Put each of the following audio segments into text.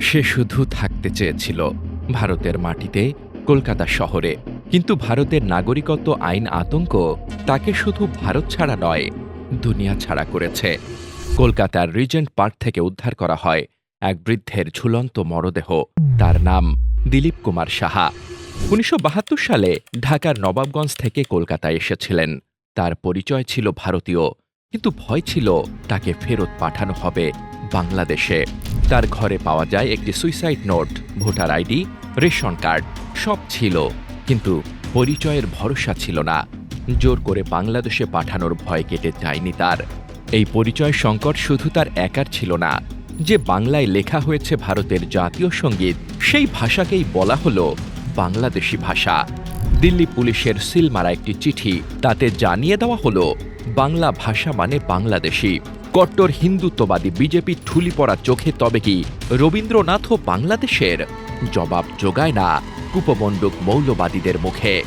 সে শুধু থাকতে চেয়েছিল ভারতের মাটিতে, কলকাতা শহরে। কিন্তু ভারতের নাগরিকত্ব আইন আতঙ্ক তাকে শুধু ভারত ছাড়া নয়, দুনিয়া ছাড়া করেছে। কলকাতার রিজেন্ট পার্ক থেকে উদ্ধার করা হয় এক বৃদ্ধের ঝুলন্ত মরদেহ। তার নাম দিলীপ কুমার সাহা। উনিশশো বাহাত্তর সালে ঢাকার নবাবগঞ্জ থেকে কলকাতায় এসেছিলেন। তার পরিচয় ছিল ভারতীয়। কিন্তু ভয় ছিল তাকে ফেরত পাঠানো হবে বাংলাদেশে। তার ঘরে পাওয়া যায় একটি suicide note, voter ID, ration card, সব ছিল। কিন্তু পরিচয়ের ভরসা ছিল না। জোর করে বাংলাদেশে পাঠানোর ভয় কেটে যায়নি তার। এই পরিচয় সংকট শুধু তার একার ছিল না। যে বাংলায় লেখা হয়েছে ভারতের জাতীয় সংগীত, সেই ভাষাকেই বলা হলো বাংলাদেশি ভাষা। দিল্লি পুলিশের সিলমারা একটি চিঠি। তাতে জানিয়ে দেওয়া হলো, বাংলা ভাষা মানে বাংলাদেশি। কট্টর হিন্দুত্ববাদী বিজেপি ঠুলি পড়া চোখে তবে কি রবীন্দ্রনাথও বাংলাদেশের? জবাব যোগায় না কুপমণ্ডুক মৌলবাদীদের মুখে।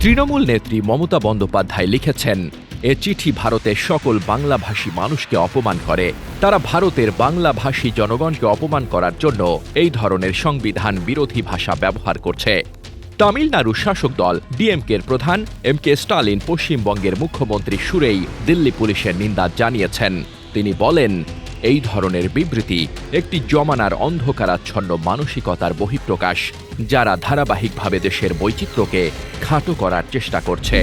তৃণমূল নেত্রী মমতা বন্দ্যোপাধ্যায় লিখেছেন, এ চিঠি ভারতের সকল বাংলাভাষী মানুষকে অপমান করে। তারা ভারতের বাংলাভাষী জনগণকে অপমান করার জন্য এই ধরনের সংবিধান বিরোধী ভাষা ব্যবহার করছে। তামিলনাড়ুর শাসক দল, ডিএমকের প্রধান এম কে স্টালিন পশ্চিমবঙ্গের মুখ্যমন্ত্রী সুরেই দিল্লি পুলিশের নিন্দা জানিয়েছেন। তিনি বলেন, এই ধরনের বিবৃতি একটি জমানার অন্ধকারাচ্ছন্ন মানসিকতার বহিঃপ্রকাশ, যারা ধারাবাহিকভাবে দেশের বৈচিত্র্যকে খাটো করার চেষ্টা করছে।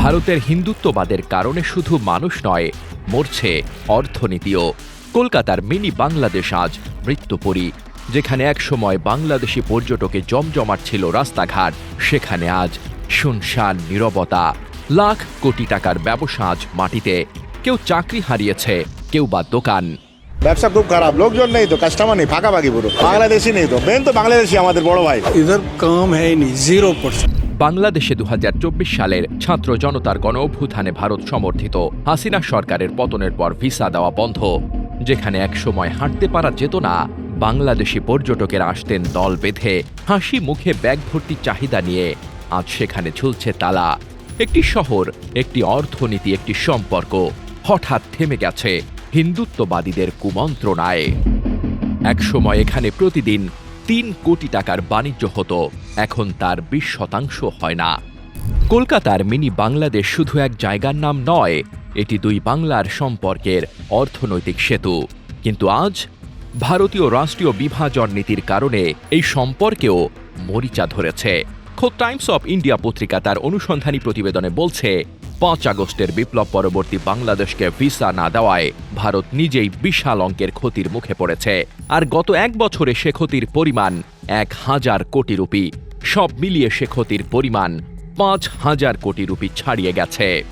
ভারতের হিন্দুত্ববাদের কারণে শুধু মানুষ নয়, মরছে অর্থনীতিও। কলকাতার মিনি বাংলাদেশ আজ মৃত্যুপুরী। যেখানে একসময় বাংলাদেশি পর্যটকে জমজমাট ছিল রাস্তাঘাট সেখানে আজ শুনশান নিরবতা। লাখ কোটি টাকার ব্যবসা আজ মাটিতে। কেউ চাকরি হারিয়েছে কেউ বা দোকান। ব্যবসা খুব খারাপ লোকজন নেই তো কাস্টমার নেই ফাঁকাফাঁকি পুরো। বাংলাদেশি নেই তো মেন তো বাংলাদেশি আমাদের বড় ভাই। ইধার কাম হ্যাঁ জিরো পার্সেন্ট বাংলাদেশে দু হাজার চব্বিশ সালের ছাত্র জনতার গণ অভ্যুত্থানে ভারত সমর্থিত হাসিনা সরকারের পতনের পর ভিসা দেওয়া বন্ধ যেখানে একসময় হাঁটতে পারা যেত না। বাংলাদেশি পর্যটকেরা আসতেন দল বেঁধে। হাসি মুখে ব্যাগ ভর্তি চাহিদা নিয়ে আজ সেখানে ঝুলছে তালা। একটি শহর, একটি অর্থনীতি, একটি সম্পর্ক হঠাৎ থেমে গেছে হিন্দুত্ববাদীদের কুমন্ত্রণায়। একসময় এখানে প্রতিদিন তিন কোটি টাকার বাণিজ্য হতো, এখন তার বিশ শতাংশ হয় না। কলকাতার মিনি বাংলাদেশ শুধু এক জায়গার নাম নয়, এটি দুই বাংলার সম্পর্কের অর্থনৈতিক সেতু। কিন্তু আজ ভারতীয় রাষ্ট্রীয় বিভাজন নীতির কারণে এই সম্পর্কেও মরিচা ধরেছে। খোদ টাইমস অফ ইন্ডিয়া পত্রিকা তার অনুসন্ধানী প্রতিবেদনে বলছে, পাঁচ আগস্টের বিপ্লব পরবর্তী বাংলাদেশকে ভিসা না দেওয়ায় ভারত নিজেই বিশাল অঙ্কের ক্ষতির মুখে পড়েছে। আর গত এক বছরে সে ক্ষতির পরিমাণ এক হাজার কোটি রুপি। সব মিলিয়ে সে ক্ষতির পরিমাণ পাঁচ হাজার কোটি রুপি ছাড়িয়ে গেছে।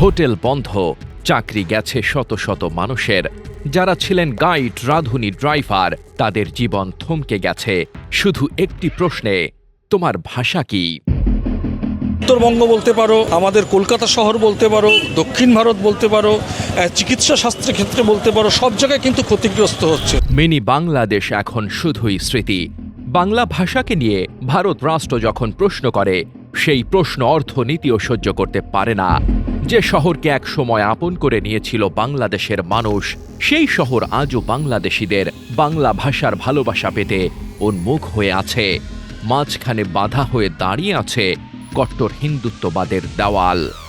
হোটেল বন্ধ, চাকরি গেছে শত শত মানুষের। যারা ছিলেন গাইড রাধুনী ড্রাইভার তাদের জীবন থমকে গেছে। শুধু একটি প্রশ্নে তোমার ভাষা কি? উত্তরবঙ্গ বলতে পারো আমাদের কলকাতা শহর বলতে পারো দক্ষিণ ভারত বলতে পারো চিকিৎসা শাস্ত্রের ক্ষেত্রে বলতে পারো সব জায়গায় কিন্তু ক্ষতিগ্রস্ত হচ্ছে। মিনি বাংলাদেশ এখন শুধুই স্মৃতি। বাংলা ভাষাকে নিয়ে ভারত রাষ্ট্র যখন প্রশ্ন করে সেই প্রশ্ন অর্থনীতিও সহ্য করতে পারে না। যে শহরকে এক সময় আপন করে নিয়েছিল বাংলাদেশের মানুষ, সেই শহর আজও বাংলাদেশিদের বাংলা ভাষার ভালোবাসা পেতে উন্মুখ হয়ে আছে। মাঝখানে বাধা হয়ে দাঁড়িয়ে আছে কট্টর হিন্দুত্ববাদের দেওয়াল।